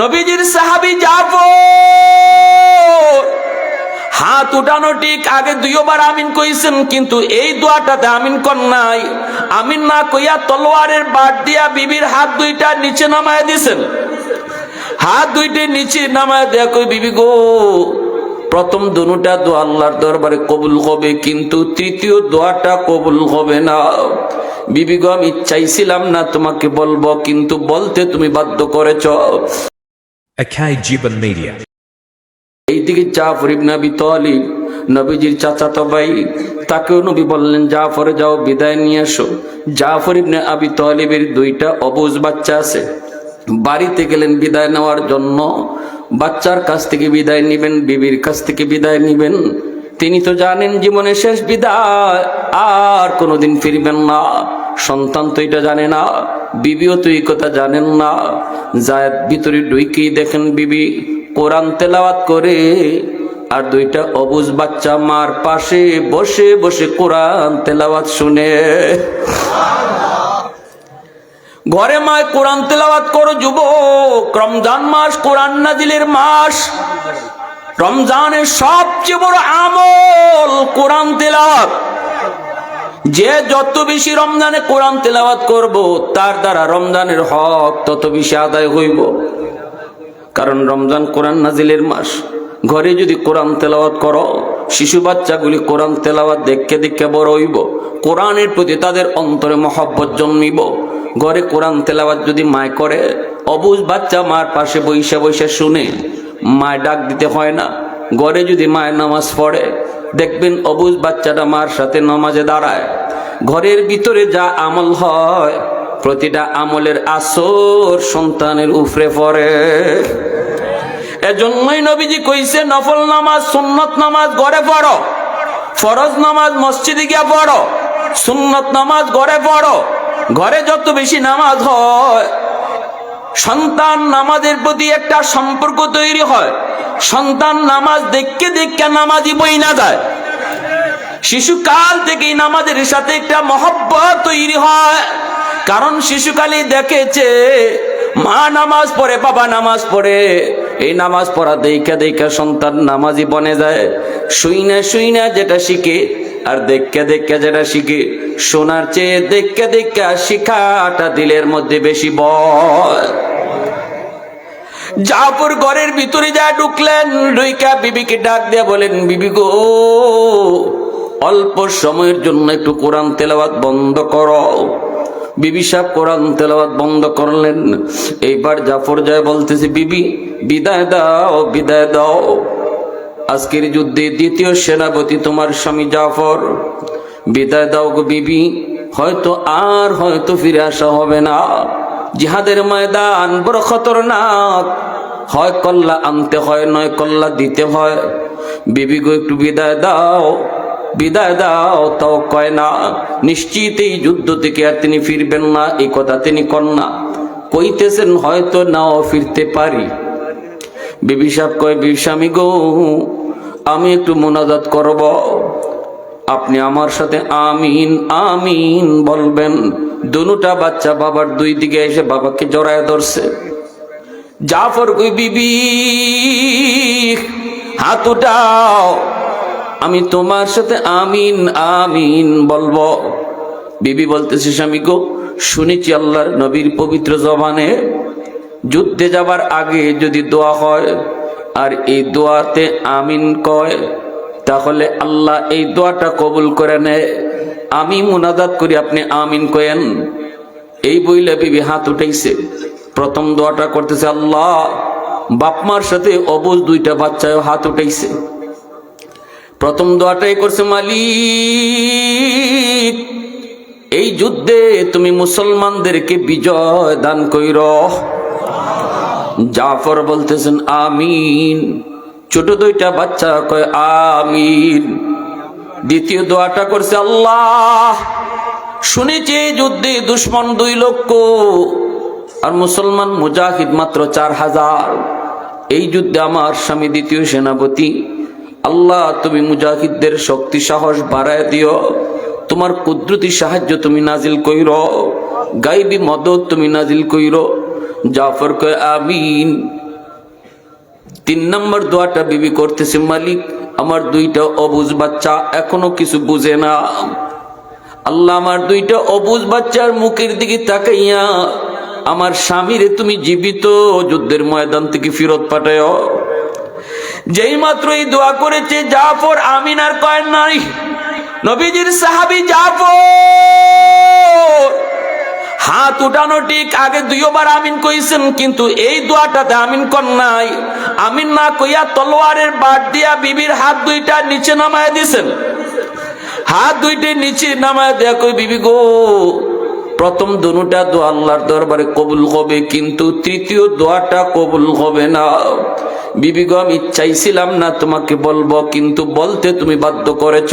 নবীজির সাহাবি জাফর হাত উঠানো ঠিক, আগে দুইবার আমিন কইছেন, কিন্তু এই দোয়াটাতে আমিন কর নাই। আমিন না কইয়া তলোয়ারের বাট দিয়া বিবির হাত দুইটা নিচে নামায় দিছেন। হাত দুইটি নিচে নামায় দেয়া কই, বিবি গো, প্রথম দুটা দোয়া আল্লাহর দরবারে কবুল হবে, কিন্তু তৃতীয় দোয়াটা কবুল হবে না। বিবি গো, আমি চাইছিলাম না তোমাকে বলব, কিন্তু বলতে তুমি বাধ্য করেছ। Akai Jiban Media. এইদিকে জাফর ইবনে আবি তালিব, নবীজির চাচাতো ভাই, তাকেও নবী বললেন, জাফরে, যাও বিদায় নিয়ে এসো জাফর ইবনে আবি তালিবের দুইটা অবুজ বাচ্চা আছে। বাড়িতে গেলেন বিদায় নেওয়ার জন্য। বাচ্চার কাছ থেকে বিদায় নিবেন, বিবির কাছ থেকে বিদায় নিবেন। তিনি তো জানেন জীবনের শেষ বিদায়, আর কোনোদিন ফিরবেন না। সন্তান তো এটা জানে না, বিবিও তো এই কথা জানেন না। জায়দ ভিতরে ডুইকেই দেখেন বিবি কোরআন তেলাওয়াত করে, আর দুইটা অবুজ বাচ্চা মার পাশে বসে বসে কোরআন তেলাওয়াত শুনে। ঘরে মায় কোরআন তেলাওয়াত করো যুবক, রমজান মাস কোরআন নাজিলের মাস। রমজানের সবচেয়ে বড় আমল কোরআন তেলাওয়াত। যে যত বেশি রমজানে কোরআন তেলাওয়াত করব, তার দ্বারা রমজানের হক তত বেশি আদায় হইব। কারণ রমজান কোরআন নাজিলের মাস। ঘরে যদি কোরআন তেলাওয়াত করো, শিশু বাচ্চাগুলি কোরআন তেলাওয়াত দেখে দেখে বড় হইব। কোরআনের প্রতি তাদের অন্তরে মহব্বত জন্মিব। ঘরে কোরআন তেলাওয়াত যদি মায় করে, অবুজ বাচ্চা মার পাশে বৈশা বৈশা শুনে, মায় ডাক দিতে হয় না। ঘরে যদি মায়ের নামাজ পড়ে দেখবেন অবুজ বাচ্চাটা মার সাথে নামাজে দাঁড়ায়। ঘরের ভিতরে যা আমল হয়, প্রতিটা আমলের আসর সন্তানের উফরে পড়ে। এজন্যই নবীজি কইছে, নফল নামাজ, সুন্নত নামাজ ঘরে পড়ো। ফরজ নামাজ মসজিদে গিয়া পড়ো। সুন্নত নামাজ ঘরে পড়ো। ঘরে যত বেশি নামাজ হয়, সন্তান নামাজের প্রতি একটা সম্পর্ক তৈরি হয়। সন্তান নামাজ দেখকে দেখকে নামাজি বই না যায়। শিশুকাল থেকেই নামাজের সাথে একটা মহব্বত তৈরি হয়। কারণ শিশুকালই দেখেছে, মা নামাজ পড়ে, বাবা নামাজ পড়ে। এই নামাজ পড়া দেখা দেখা সন্তান নামাজি বনে যায়। শুই না শুই না যেটা শিখে আর দেখে দেখে যেটা শিখে, শোনার চেয়ে দেখে দেখে শিখাটা দিলের মধ্যে বেশি বয় জাফর ঘরের ভিতরে যা ঢুকলেন ডুইকা বিবিকে ডাক দিয়ে বলেন, বিবি গো, অল্প সময়ের জন্য একটু কোরআন তেলাওয়াত বন্ধ করো। বিবি সাহেব কোরআন তেলাওয়াত বন্ধ করলেন। এইবার জাফর যায় বলতেছে, বিবি, বিদায় দাও বিদায় দাও। আজকের যুদ্ধে দ্বিতীয় সেনাপতি তোমার স্বামী জাফর। বিদায় দাও গো বিবি, হয়তো আর হয়তো ফিরে আসা হবে না। জিহাদের ময়দান বড় খতরনাক। হয় কল্লা আনতে হয়, নয় কল্লা দিতে হয়। বিবি গো একটু বিদায় দাও বিদায় দাও, তাও কয় না। নিশ্চিত এই যুদ্ধ থেকে আর তিনি ফিরবেন না, এই কথা তিনি কন না। কইতেছেন, হয়তো নাও ফিরতে পারি। বিবি সাহেব কয়, বিবি স্বামী গো, আমি একটু মোনাজাত করব। আপনি আমার সাথে আমিন আমিন বলবেন। দুটা বাচ্চা বাবার দুই দিকে এসে বাবাকে জড়ায় ধরছে। জাফর কই, বিবি, হাত উঠাও। আমি তোমার সাথে আমিন আমিন বলব। বিবি বলতেছে, স্বামী গো, শুনেছি আল্লাহর নবীর পবিত্র জবানে, যুদ্ধে যাবার আগে যদি দোয়া হয়, আর এই দোয়াতে আমিন কয় তাহলে আল্লাহ এই দোয়াটা কবুল করে নেয় আমি মুনাজাত করি, আপনি আমিন কয়েন এই বইলে বিবি হাত উঠাইছে। প্রথম দোয়াটা করতেছে, আল্লাহ বাপমার সাথে অবুজ দুইটা বাচ্চায় হাত উঠাইছে। প্রথম দোয়াটাই করছে, মালিক, এই যুদ্ধে তুমি মুসলমানদেরকে বিজয় দান কইর। জাফর বলতেছেন, আমিন। ছোট দুইটা বাচ্চা কয়, আমিন। দ্বিতীয় দোয়াটা করছে আল্লাহ। শুনেছি যুদ্ধে দুশ্মন দুই লক্ষ, আর মুসলমান মুজাহিদ মাত্র চার হাজার। এই যুদ্ধে আমার স্বামী দ্বিতীয় সেনাপতি। আল্লাহ, তুমি মুজাহিদদের শক্তি, সাহস বাড়ায় দিও। তোমার কুদরতি সাহায্য তুমি নাজিল কইর। গাইবি মদত তুমি নাজিল কইর। জাফর কয়, আমিন। তিন নম্বর দোয়াটা বিবি করতেছে, মালিক, আমার দুইটা অবুজ বাচ্চা এখনও কিছু বুঝে না। আল্লাহ আমার দুইটা অবুজ বাচ্চার মুখের দিকে তাকাইয়া, আমার স্বামীরে তুমি জীবিত, যুদ্ধের ময়দান থেকে ফিরত পাঠায় যেই মাত্র এই দোয়া করেছে, জাফর আমিন আর কয় নাই? নবীজির সাহাবি, জাফর! হাত উঠানো ঠিক, আগে দুইবার আমিন কইছেন, কিন্তু এই দোয়াটাতে আমিন কর নাই। আমিন না কইয়া তলোয়ারের বাট দিয়া বিবির হাত দুইটা নিচে নামায় দিছেন। হাত দুইটি নিচে নামায় দেয়া কই, বিবি গো, প্রথম দুটা দোয়া আল্লাহর দরবারে কবুল হবে, কিন্তু তৃতীয় দোয়াটা কবুল হবে না। বিবি গো আমি চাইছিলাম না তোমাকে বলব, কিন্তু বলতে তুমি বাধ্য করেছ।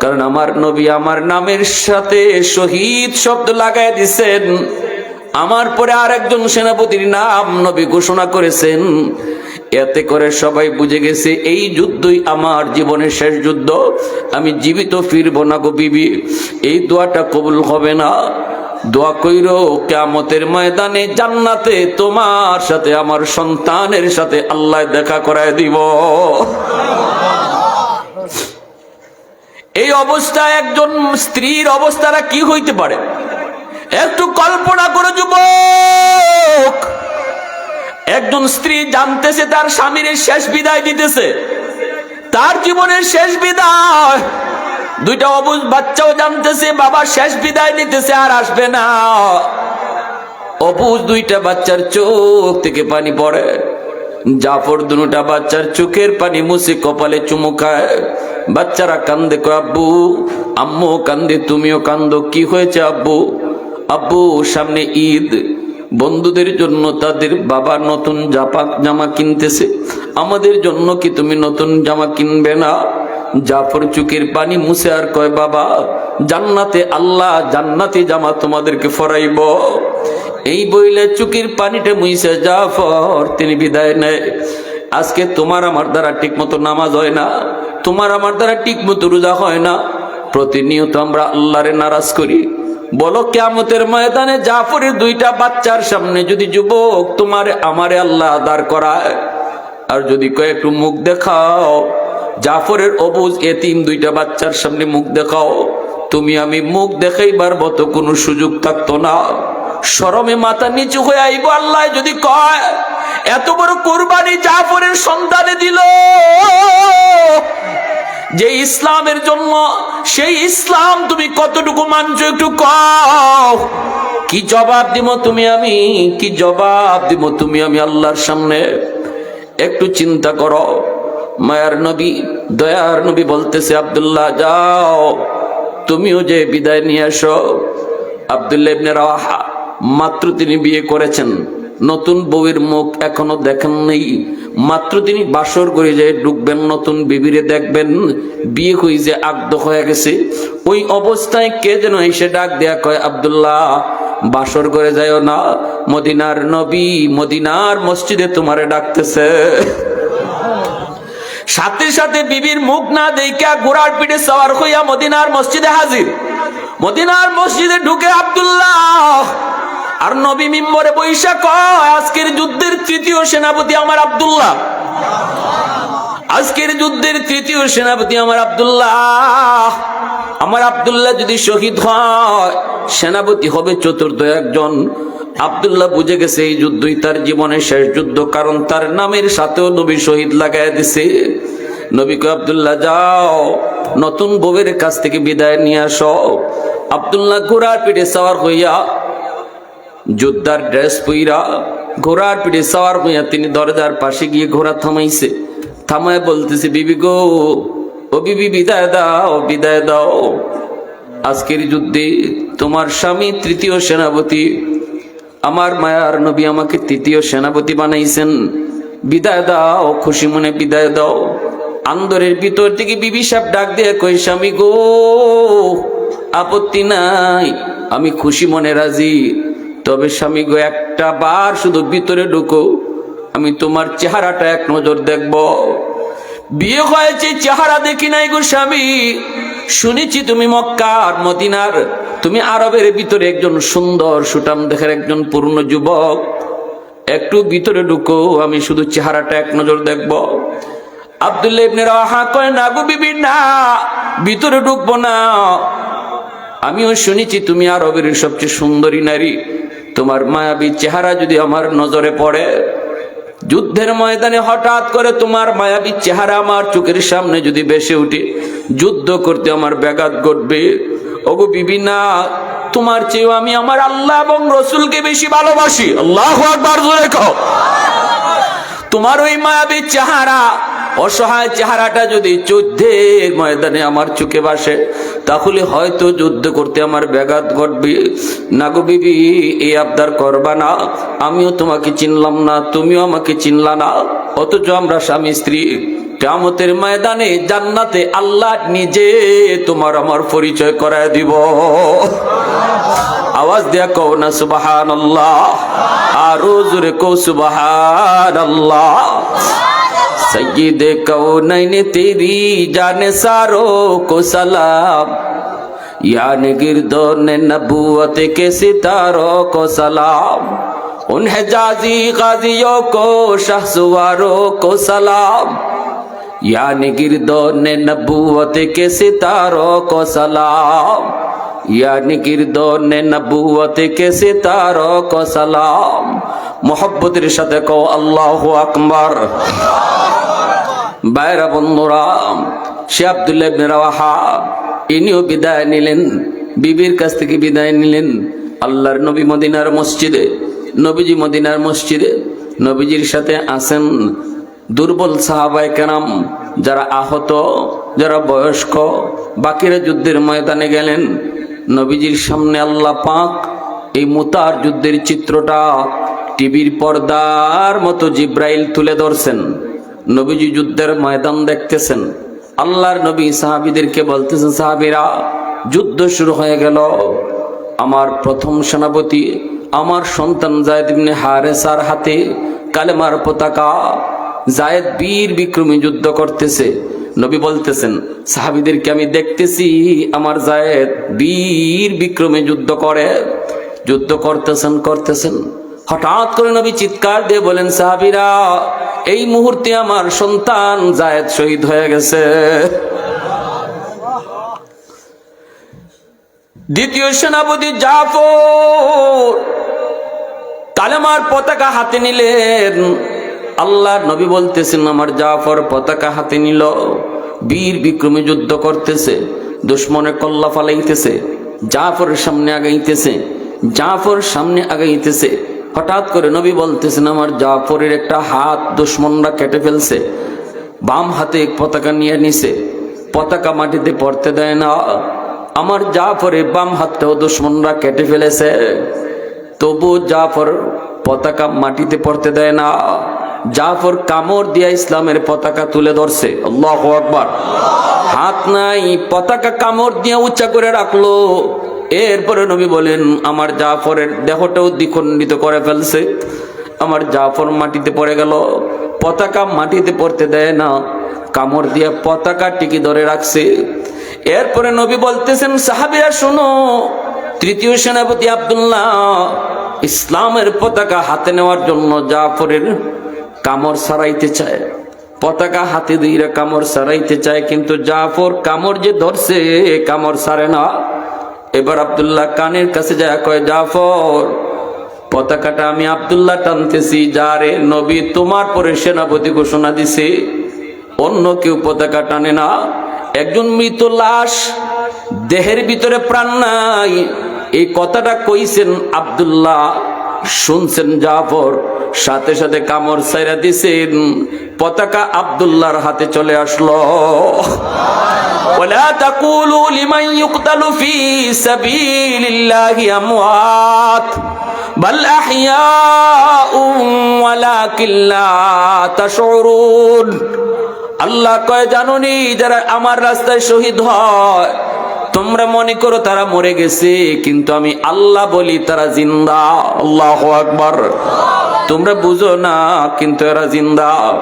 কারণ আমার নবী আমার নামের সাথে শহীদ শব্দ লাগাই দিছেন। আমার পরে আর একজন সেনাপতির নাম নবী ঘোষণা করেছেন। এতে করে সবাই বুঝে গেছে, এই যুদ্ধই আমার জীবনের শেষ যুদ্ধ। আমি জীবিত ফিরবো না গো বিবি, এই দোয়াটা কবুল হবে না। দোয়া কইর কেমতের ময়দানে জান্নাতে তোমার সাথে, আমার সন্তানের সাথে আল্লাহ দেখা করায় দিব। এই অবস্থায় একজন স্ত্রীর অবস্থাটা কি হইতে পারে? একটু কল্পনা করে, যুবক! একজন স্ত্রী জানতেছে, তার স্বামীর শেষ বিদায় দিতেছে। তার জীবনের শেষ বিদায় দুইটা অবুজ বাচ্চাও জানতেছে, বাবা শেষ বিদায় নিতেছে আর আসবে না। অবুজ দুইটা বাচ্চার চোখ থেকে পানি পড়ে। জাফর দুটা বাচ্চার চোখের পানি মুছে কপালে চুমু খায়। বাচ্চারা কান্দে, কয়, আব্বু, আম্মু কান্দে, তুমিও কান্দো, কি হয়েছে, আব্বু? আব্বু, সামনে ঈদ, বন্ধুদের জন্য তাদের বাবা নতুন জাপা জামা কিনতেছে। আমাদের জন্য কি তুমি নতুন জামা কিনবে না? জাফর চুকের পানি মুছে আর কয়, বাবা, জান্নাতে আল্লাহ জান্নাতি জামা তোমাদেরকে ফরাইব। এই বইলে চুকির পানিটা মুইছে জাফর, তিনি বিদায় নেয়। আজকে তোমার আমার দ্বারা ঠিক মতো নামাজ হয় না, তোমার আমার দ্বারা ঠিক মতো রোজা হয় না। প্রতিনিয়ত আমরা আল্লাহরে নারাজ করি। বলো কেমতের ময়দানে জাফরের দুইটা বাচ্চার সামনে যদি যুবক তোমার, আমারে আল্লাহ দাঁড় করায়। আর যদি কয় একটু মুখ দেখাও জাফরের অবুজ এতিম দুইটা বাচ্চার সামনে মুখ দেখাও। তুমি আমি মুখ দেখাইবার মতো কোনো সুযোগ থাকতো না। শরমে মাথা নিচু হয়ে আইব আল্লাহ যদি কয়, এত বড় কোরবানি জাফরের সন্তানে দিল। যে ইসলামের জন্য, সেই ইসলাম তুমি কতটুকু মানছো একটু কও। কি জবাব দিব তুমি আমি? কি জবাব দিব তুমি আমি আল্লাহর সামনে? একটু চিন্তা করো। মায়ার নবী, দয়ার নবী বলতেছে, আব্দুল্লাহ, যাও। তুমিও যে বিদায় নিয়ে আসো আব্দুল্লাহ ইবনে রাওয়াহা, মাত্র তিনি বিয়ে করেছেন। নতুন বউয়ের মুখ এখনও দেখেন নেই। মাত্র তিনি বাসর করে যে ঢুকবেন, নতুন বিবিরে দেখবেন। বিয়ে হয়ে যে আগদ হয়ে গেছে। ওই অবস্থায় কে যেন এসে ডাক দেয়া কয়, আব্দুল্লাহ, বাসর করে যাইও না। মদিনার নবী মদিনার মসজিদে তোমারে ডাকতেছে। সাথে সাথে বিবির মুখ না দেখা ঘোড়ার পিঠে সওয়ার হইয়া মদিনার মসজিদে হাজির। মদিনার মসজিদে ঢুকে আব্দুল্লাহ, আর নবী মিম্বরে বৈশা আজকের যুদ্ধের তৃতীয় সেনাপতি আমার আব্দুল্লাহ। আজকের যুদ্ধের তৃতীয় সেনাপতি আমার আব্দুল্লাহ। আমার আব্দুল্লাহ যদি শহীদ হয়, সেনাপতি হবে চতুর্থ একজন। আব্দুল্লাহ বুঝে গেছে এই যুদ্ধই তার জীবনের শেষ যুদ্ধ, কারণ তার নামের সাথেও নবী শহীদ লাগাই দিছে। নবীকে আব্দুল্লাহ, যাও, নতুন বউয়ের কাছ থেকে বিদায় নিয়ে আসো। আব্দুল্লাহ ঘোড়ার পিঠে সাওয়ার হইয়া যোদ্ধার ড্রেস পইরা ঘোড়ার পিঠে সাওয়ার হইয়া তিনি দরজার পাশে গিয়ে ঘোড়া থামাইছে। থামায় বলতেছে, বিবি গো, ও বিবি, বিদায় দাও বিদায় দাও। আজকের যুদ্ধে তোমার স্বামী তৃতীয় সেনাপতি আমার মায়ার নবী আমাকে তৃতীয় সেনাপতি বানাইছেন। বিদায় দাও, খুশি মনে বিদায় দাও। আন্দরের ভিতর থেকে বিবি সাহেব ডাক দিয়ে কই স্বামী গো, আপত্তি নাই, আমি খুশি মনে রাজি। তবে স্বামী গো, একটা বার শুধু ভিতরে ঢুকো, আমি তোমার চেহারাটা এক নজর দেখব। বিয়ে হয়েছে, চেহারা দেখি নাই গো স্বামী। শুনেছি তুমি মক্কার, মদিনার। তুমি আরবের ভিতরে একজন সুন্দর সুটাম দেখার একজন পূর্ণ যুবক। একটু ভিতরে ঢুকো, আমি শুধু চেহারাটা এক নজর দেখব। আব্দুল্লাহ ইবনে রাহা কয়, না বিবি, না, ভিতরে ঢুকবো না। আমিও শুনেছি তুমি আরবের সবচেয়ে সুন্দরী নারী। তোমার মায়াবী চেহারা যদি আমার নজরে পড়ে যুদ্ধের ময়দানে হঠাৎ করে তোমার মায়াবী চেহারা আমার চোখের সামনে যদি বেসে উঠে, যুদ্ধ করতে আমার ব্যাঘাত ঘটবে। ওগো বিবি না তোমার চেয়েও আমি আমার আল্লাহ এবং রসুলকে বেশি ভালোবাসি। আল্লাহ তোমার ওই মায়াবী চেহারা অসহায় চেহারাটা যদি যুদ্ধের ময়দানে আমার চোখে বাসে তাহলে হয়তো যুদ্ধ করতে আমার ব্যাঘাত ঘটবে। না গো বিবি, এই আবদার করবা না। আমিও তোমাকে চিনলাম না, তুমিও আমাকে চিনলা না। অথচ আমরা স্বামী স্ত্রী কামতের ময়দানে জান্নাতে আল্লাহ নিজে তোমার আমার পরিচয় করায় দিব। আওয়াজ দেয়া কও না সুবাহান আল্লাহ আরও জোরে কও সুবাহান আল্লাহ सैयद कौनैन तेरी जाने सारों को सलाम यान गिरदोन नबूवत के सितारों को सलाम उन हिजाजी गाजियों को शहसवारों को सलाम यान गिरदोन नबूवत के सितारों को सलाम یعنی گردون نبوت کے ستاروں کو سلام محبت رشد کو اللہ اکبر বাইরা বন্ধুরা, সে আবদুল্লাহ রাওয়াহা, ইনিও বিদায় নিলেন, বিবির কাছ থেকে বিদায় নিলেন। আল্লাহর নবী মদিনার মসজিদে, নবীজি মদিনার মসজিদে, নবীজির সাথে আসেন দুর্বল সাহাবায় কেরাম, যারা আহত, যারা বয়স্ক, বাকিরা যুদ্ধের ময়দানে গেলেন। নবীজির সামনে আল্লাহ পাক এই মুতার যুদ্ধের চিত্রটা টিভির পর্দার মতো জিব্রাইল তুলে ধরছেন। নবীজি যুদ্ধের ময়দান দেখতেছেন। আল্লাহর নবী সাহাবিদেরকে বলতেছেন, সাহাবিরা, যুদ্ধ শুরু হয়ে গেল। আমার প্রথম সেনাপতি, আমার সন্তান জায়দ ইবনে হারেসার হাতে কালেমার পতাকা, জায়েদ বীর বিক্রমী যুদ্ধ করতেছে। নবী বলতেছেন, সাহাবিদেরকে আমি দেখতেছি, আমার জায়েদ বীর বিক্রমে যুদ্ধ করে, যুদ্ধ করতেছেন করতেছেন। হঠাৎ করে নবী চিৎকার দিয়ে বলেন, সাহাবিরা, এই মুহূর্তে আমার সন্তান জায়েদ শহীদ হয়ে গেছে। দ্বিতীয় সেনাপতি জাফর কালেমার পতাকা হাতে নিলেন। আল্লাহর নবী বলতেছেন, আমার জাফর পতাকা হাতে নিল, বীর বিক্রমে যুদ্ধ করতেছে, দুশ্মনে কল্লা ফালাইতেছে, জাফরের সামনে আগাইতেছে, জাফর সামনে আগাইতেছে। হঠাৎ করে নবী বলতেছেন, আমার জাফরের একটা হাত দুশ্মনরা কেটে ফেলছে, বাম হাতে পতাকা নিয়ে নিছে, পতাকা মাটিতে পড়তে দেয় না, আমার জাফরের বাম হাতটাও দুশ্মনরা কেটে ফেলেছে তবু জাফর পতাকা মাটিতে পড়তে দেয় না। জাফর কামড় দিয়া ইসলামের পতাকা তুলে ধরছে। আল্লাহ আকবার। হাত নাই, পতাকা কামড় দিয়া উচ্চা করে রাখল। এরপরে নবী বলেন, আমার জাফরের দেহটাও দ্বিখণ্ডিত করে ফেলছে। আমার জাফর মাটিতে পড়ে গেল। পতাকা মাটিতে পড়তে দেয় না। কামড় দিয়া পতাকা টিকি ধরে রাখছে। এরপরে নবী বলতেছেন, সাহাবিরা, শোনো, তৃতীয় সেনাপতি আবদুল্লাহ ইসলামের পতাকা হাতে নেওয়ার জন্য জাফরের কামড় সারাইতে চায়। পতাকা হাতে দিয়ে কামড় সারাইতে চায়, কিন্তু জাফর কামড় যে ধরছে, কামড় সারে না। এবার আব্দুল্লাহ কানের কাছে যায়, কয়, জাফর, পতাকাটা আমি আব্দুল্লাহ টানতেছি, যারে নবী তোমার পরে সেনাপতি ঘোষণা দিছে। অন্য কেউ পতাকা টানে না। একজন মৃত লাশ, দেহের ভিতরে প্রাণ নাই। এই কথাটা কইছেন আব্দুল্লাহ, শুনছেন জাফর। সাথে সাথে কামড় সাইরা দিছেন পতাকা আব্দুল্লাহর হাতে চলে আসলো ولا تقولوا لمن يقتل في سبيل الله أموات بل أحياء ولكن لا تشعرون আল্লাহ কয় জানুনি যারা আমার রাস্তায় শহীদ হয় তোমরা মনে করো তারা মরে গেছে কিন্তু আমি আল্লাহ বলি তারা জিন্দা আল্লাহ আকবার তোমরা বুঝো না, কিন্তু এরা জিন্দা।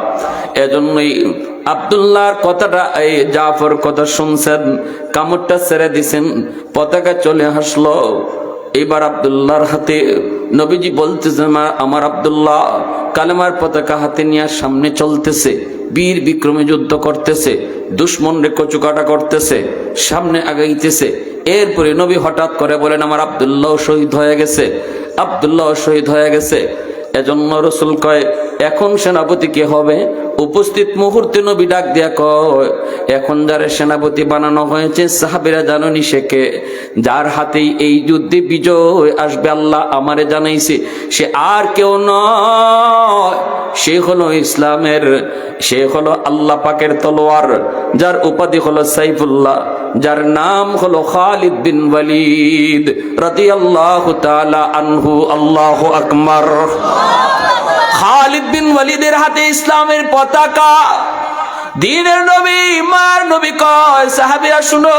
এজন্যই আবদুল্লাহর কথাটা, এই জাফর কথা শুনছেন, কামড়টা ছেড়ে দিছেন, পতাকা চলে আসলো। এবার আবদুল্লাহর হাতে নবীজি বলতেছে "মা- আমার আবদুল্লাহ কালেমার পতাকা হাতে নিয়ে সামনে চলতেছে, বীর বিক্রমে যুদ্ধ করতেছে দুশ্মন রে কচুকাটা করতেছে, সামনে আগাইতেছে। এরপরে নবী হঠাৎ করে বলেন, আমার আবদুল্লাহ শহীদ হয়ে গেছে, আবদুল্লাহ শহীদ হয়ে গেছে। এজন্য রসুল কয় এখন সেনাপতি কে হবে? উপস্থিত মুহূর্তে নবী ডাক দিয়া কয়, এখন যারা সেনাপতি বানানো হয়েছে, সাহাবিরা জাননি কে? যার হাতেই এই যুদ্ধে বিজয় আসবে আল্লাহ আমারে জানাইছে। সে আর কেউ নয়। সে হলো ইসলামের, সে হলো আল্লাহ পাকের তলোয়ার, যার উপাধি হলো সাইফুল্লাহ, যার নাম হলো খালিদ বিন ওয়ালিদ রাদিয়াল্লাহু তাআলা আনহু। আল্লাহু আকবার। খালিদ বিন ওয়ালিদের হাতে ইসলামের পতাকা। দিনের নবী, মার নবী কয়, সাহাবিরা, শুনো।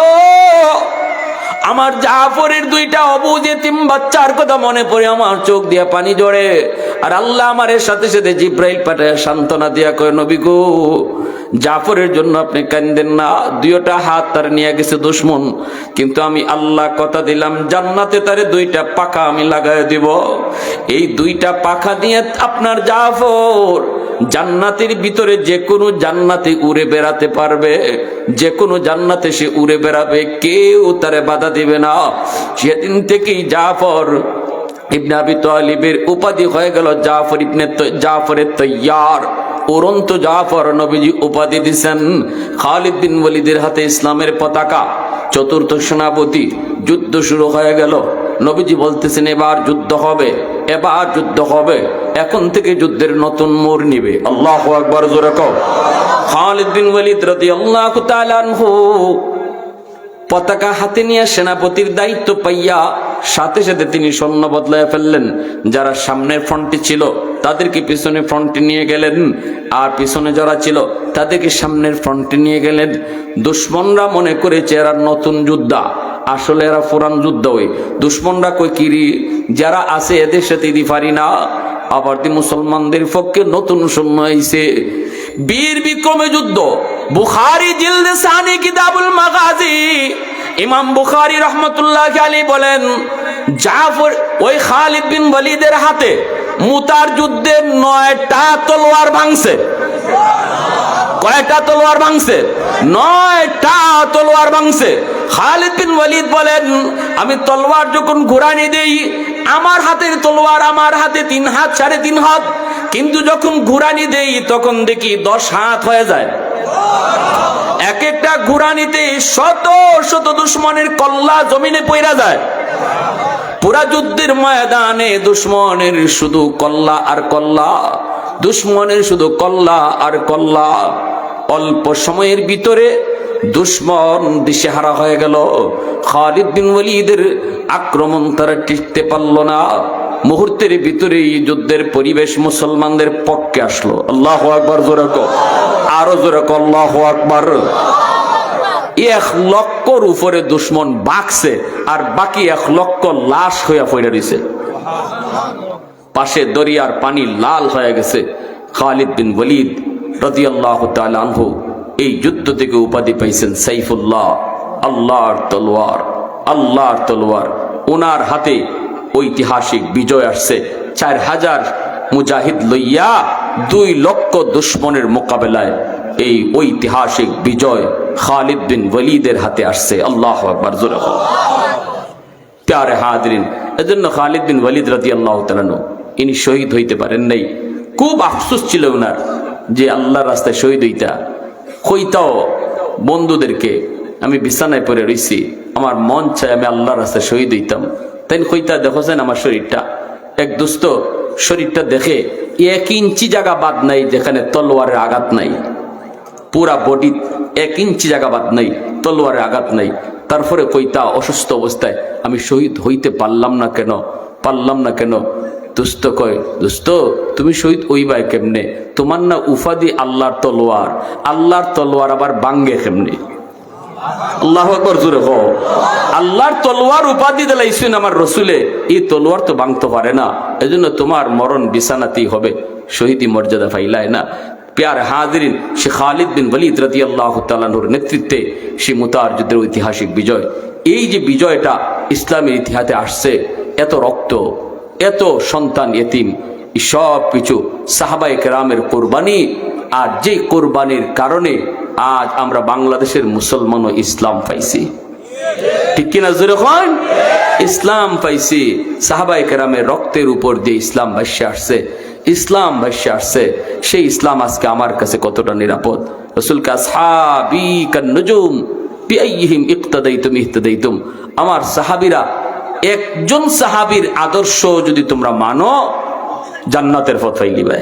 আমার জাফরের দুইটা অবুজে তিন বাচ্চার কথা মনে পড়ে, আমার চোখ দিয়া পানি জড়ে আর আল্লাহ আমার সাথে সাথে জিব্রাইল পাঠায় সান্ত্বনা দিয়া কয়, নবী গো জাফরের জন্য আপনি কান্দেন না। দুইটা হাত তার নিয়ে গেছে দুশ্মন। কিন্তু আমি আল্লাহ কথা দিলাম, জান্নাতে তারে দুইটা পাখা আমি লাগাই দিব। এই দুইটা পাখা দিয়ে আপনার জাফর জান্নাতের ভিতরে যে কোনো জান্নাতে উড়ে বেড়াতে পারবে। যে কোনো জান্নাতে সে উড়ে বেড়াবে, কেউ তারে বাধা দিবে না। সেদিন থেকেই জাফর ইবনে আবি তালিবের উপাধি হয়ে গেল জাফর ইবনে জাফরের তৈয়ার। উড়ন্ত জাফর নবীজি উপাধি দিছেন খালিদ বিন ওয়ালিদের হাতে ইসলামের পতাকা। চতুর্থ সেনাপতি, যুদ্ধ শুরু হয়ে গেল। নবীজি বলতেছেন, এবার যুদ্ধ হবে, এবার যুদ্ধ হবে। এখন থেকে যুদ্ধের নতুন মোড় নিবে। আল্লাহ আকবর, জোরে কও। খালিদ বিন ওয়ালিদ রাদিয়াল্লাহু তাআলা আনহু পতাকা হাতে নিয়ে সেনাপতির দায়িত্ব পাইয়া সাথে সাথে তিনি সৈন্য বদলায় ফেললেন। যারা সামনের ফ্রন্টে ছিল, তাদেরকে পিছনে ফ্রন্টে নিয়ে গেলেন। আর পিছনে যারা ছিল, তাদেরকে সামনের ফ্রন্টে নিয়ে গেলেন। দুশ্মনরা মনে করেছে এরা নতুন যোদ্ধা। আসলে এরা পুরান যুদ্ধ ওই। দুশ্মনরা কই কিরি যারা আছে এদের সাথে দি পারি না। আবার মুসলমানদের পক্ষে নতুন সৈন্য আইছে। বীর বিক্রমে যুদ্ধ। বুখারি জিলদে সানি কিতাবুল মাগাজি ইমাম বুখারি রহমতুল্লাহ আলী বলেন, জাফর ওই খালিদ বিন ওয়ালিদের হাতে মুতার যুদ্ধে নয়টা তলোয়ার ভাঙছে। কয়টা তলোয়ার ভাঙছে? নয়টা তলোয়ার ভাঙছে। খালিদ বিন ওয়ালিদ বলেন, আমি তলোয়ার যখন ঘুরানি দেই, আমার হাতের তলোয়ার আমার হাতে তিন হাত সাড়ে তিন হাত, কিন্তু যখন ঘুরানি দেই, তখন দেখি দশ হাত হয়ে যায়। এক একটা ঘুরানিতে শত শত দুশ্মনের কল্লা জমিনে পইরা যায়। পুরা যুদ্ধের ময়দানে দুশ্মনের শুধু কল্লা আর কল্লা, দুশ্মনের শুধু কল্লা আর কল্লা। অল্প সময়ের ভিতরে দুশ্মন দিশেহারা হয়ে গেল। খালিদ বিন ওয়ালিদের আক্রমণ তারা টিকতে পারল না। মুহূর্তের ভিতরে এই যুদ্ধের পরিবেশ মুসলমানদের পক্ষে আসলো। আল্লাহ আকবর জোরাক আরও জোরাক আল্লাহ আকবর। এক লক্ষর উপরে দুশ্মন বাকছে, আর বাকি এক লক্ষ লাশ হইয়া পড়ে রয়েছে পাশে দরিয়ার পানি লাল হয়ে গেছে। খালিদ বিন ওয়ালিদ রাদিয়াল্লাহু আনহু এই যুদ্ধ থেকে উপাধি পাইছেন সাইফুল্লাহ, আল্লাহর তলোয়ার আল্লাহর তলোয়ার। ওনার হাতে ঐতিহাসিক বিজয় আসছে। চার হাজার মুজাহিদ লইয়া দুই লক্ষ দুশ্মনের মোকাবেলায় এই ঐতিহাসিক বিজয় খালিদ বিন ওয়ালিদের হাতে আসছে। আল্লাহ আকবার, জোরে বলো। প্যারে হাজরিন, এজন্য খালিদ বিন ওয়ালিদ রাজি আল্লাহ তালানো ইনি শহীদ হইতে পারেন নাই। খুব আফসোস ছিল ওনার যে আল্লাহর রাস্তায় শহীদ হইতা। কইতাও, বন্ধুদেরকে, আমি বিছানায় পড়ে রইছি, আমার মন চায় আমি আল্লাহর রাস্তায় শহীদ হইতাম। তাই কইতা দেখছেন আমার শরীরটা। এক দুস্থ শরীরটা দেখে এক ইঞ্চি জায়গা বাদ নাই, যেখানে তলোয়ারের আঘাত নাই। পুরা বডি এক ইঞ্চি জায়গা বাদ নাই তলোয়ারে আঘাত নাই। তারপরে কইতা অসুস্থ অবস্থায় আমি শহীদ হইতে পারলাম না কেন? পারলাম না কেন? দুস্থ কয় দুস্ত তুমি শহীদ ওইবাই কেমনে? তোমার না উফাদি আল্লাহর তলোয়ার। আল্লাহর তলোয়ার আবার বাঙ্গে কেমনে? আল্লাহ আকবর জোরে আল্লাহর তলোয়ার উপাধি আমার রসুলে, এই তলোয়ার তো পারে না। এজন্য তোমার মরণ বিছানাতেই হবে, শহীদি মর্যাদা পাইলায় না। প্যার হাজরিন, সে খালিদ বিন রাদি আল্লাহ তালানুর নেতৃত্বে সে মুতার যুদ্ধের ঐতিহাসিক বিজয়। এই যে বিজয়টা ইসলামের ইতিহাসে আসছে, এত রক্ত, এত সন্তান এতিম সব কিছু সাহাবাই কেরামের কোরবানি আর যে কোরবানির কারণে আজ আমরা বাংলাদেশের মুসলমান ও ইসলাম পাইছি। ঠিক কিনা হয় ইসলাম পাইছি। সাহাবাই কেরামের রক্তের উপর দিয়ে ইসলাম ভাষ্যে আসছে। ইসলাম ভাষ্যে আসছে। সেই ইসলাম আজকে আমার কাছে কতটা নিরাপদ? রসুল কাসহাবি কান্নুজুম বিআইহিম ইক্তাদাইতুম ইহতাদাইতুম। আমার সাহাবীরা, একজন সাহাবীর আদর্শ যদি তোমরা মানো, জান্নাতের পথ পাইলিবে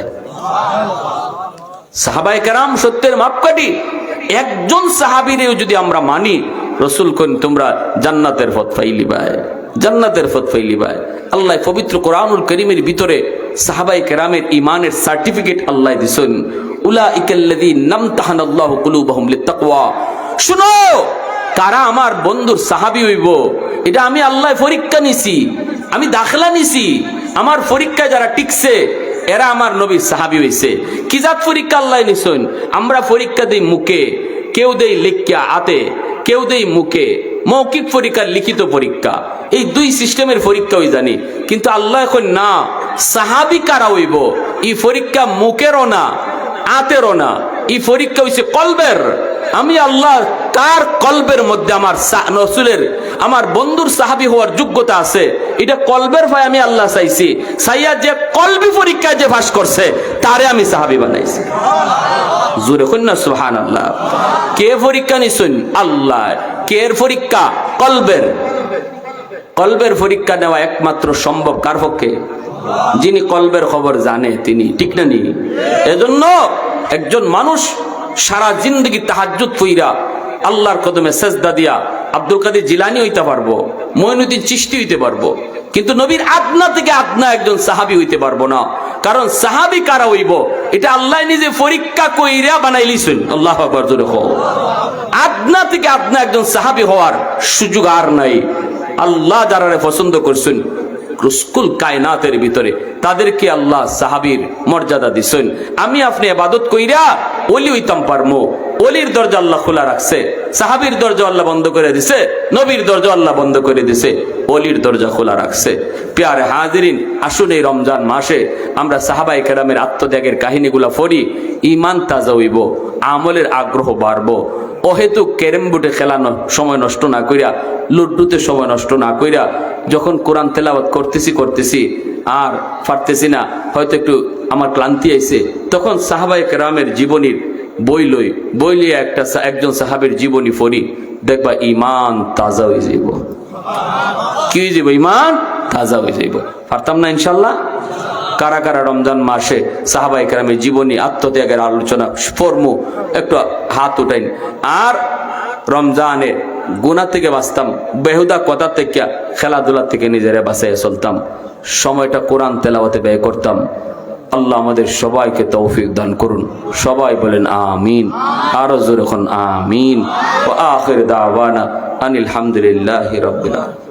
সাহাবাই কেরাম সত্যের মাপকাঠি। একজন সাহাবিরেও যদি আমরা মানি, রসুল কোন তোমরা জান্নাতের পথ পাইলিবায় জান্নাতের পথ পাইলিবায় আল্লাহ পবিত্র কোরআনুল করিমের ভিতরে সাহাবাই কেরামের ইমানের সার্টিফিকেট আল্লাহ দিছেন উলা লিত্তাকওয়া। শুনো, কারা আমার সাহাবি হইব, এটা আমি আল্লাহ নিছি, আমি দাখলা নিছি, আমার পরীক্ষায় যারা টিকছে এরা আমার নবীর সাহাবি হইছে। কি জাত পরীক্ষা আল্লাহ নিছেন? আমরা পরীক্ষা দেই মুখে, কেউ দেই লিখিয়া আতে কেউ দেই মুখে। মৌখিক পরীক্ষা, লিখিত পরীক্ষা। এই দুই সিস্টেমের পরীক্ষা ওই জানি। কিন্তু আল্লাহ এখন না, সাহাবি কারা হইব? এই পরীক্ষা মুখেরও না আতেরও না। এই পরীক্ষা হইছে কলবের। আমি আল্লাহ কার কলবের মধ্যে আমার রসুলের আমার বন্ধুর সাহাবি হওয়ার যোগ্যতা আছে। এটা কলবের ভাই আমি আল্লাহ চাইছি। সাইয়া যে কলবি পরীক্ষায় যে ভাস করছে, তারে আমি সাহাবি বানাইছি। জোরে কন্যা সুহান আল্লাহ কে পরীক্ষা নিছুন? আল্লাহ। কে এর পরীক্ষা? কলবের। কলবের পরীক্ষা নেওয়া একমাত্র সম্ভব কার পক্ষে? যিনি কলবের খবর জানে, তিনি। ঠিক না নি? এজন্য একজন মানুষ সারা জিন্দগি তাহাজ্জুদ পইরা আল্লাহর কদমে সেজদা দিয়া আব্দুল কাদের জিলানি হইতে পারব, মইনুদ্দিন চিষ্টি হইতে পারব, কিন্তু নবীর আদনা থেকে আদনা একজন সাহাবি হইতে পারব না। কারণ সাহাবি কারা হইব? এটা আল্লাহ নিজে পরীক্ষা কইরা বানাই বানাইলিছেন। আল্লাহ আকবার। আদনা থেকে আদনা একজন সাহাবি হওয়ার সুযোগ আর নাই। আল্লাহ যারা পছন্দ করছেন, রুস্কুল কায়নাতের ভিতরে, তাদেরকে আল্লাহ সাহাবীর মর্যাদা দিছেন। আমি আপনি আবাদত কইরা ওলি হইতাম পারমো। অলির দরজা আল্লাহ খোলা রাখছে, সাহাবীর দরজা আল্লাহ বন্ধ করে দিছে, নবীর দরজা আল্লাহ বন্ধ করে দিছে অলির দরজা খোলা রাখছে। প্যারে হাজিরিন, আসুন এই রমজান মাসে আমরা সাহাবাই কেরামের আত্মত্যাগের কাহিনীগুলা পড়ি ইমান তাজা হইব আমলের আগ্রহ বাড়বো। অহেতুক ক্যারেম বোর্ডে খেলানো সময় নষ্ট না কইরা, লুড্ডুতে সময় নষ্ট না কইরা, যখন কোরআন তেলাওয়াত করতেছি করতেছি, আর পারতেছি না, হয়তো একটু আমার ক্লান্তি আইছে, তখন সাহাবাই কেরামের জীবনীর বই লই, বই লিয়ে একটা একজন সাহাবের জীবনী পড়ি, দেখবা ইমান তাজা হয়ে যাইব। কি হয়ে যাইব? ইমান তাজা হয়ে যাইব। পারতাম না ইনশাল্লাহ? কারা কারা রমজান মাসে সাহাবাই কেরামের জীবনী আত্মত্যাগের আলোচনা ফর্মু একটু হাত উঠাইন। আর রমজানে গুনা থেকে বাঁচতাম, বেহুদা কথা থেকে, খেলাধুলা থেকে নিজেরা বাঁচাইয়া চলতাম। সময়টা কোরআন তেলাওয়াতে ব্যয় করতাম। আল্লাহ আমাদের সবাইকে তৌফিক দান করুন। সবাই বলেন আমিন। আরও জোরে আমিন। ও আখির দাওয়ানা আনিল হামদুলিল্লাহি রাব্বিল আলামিন।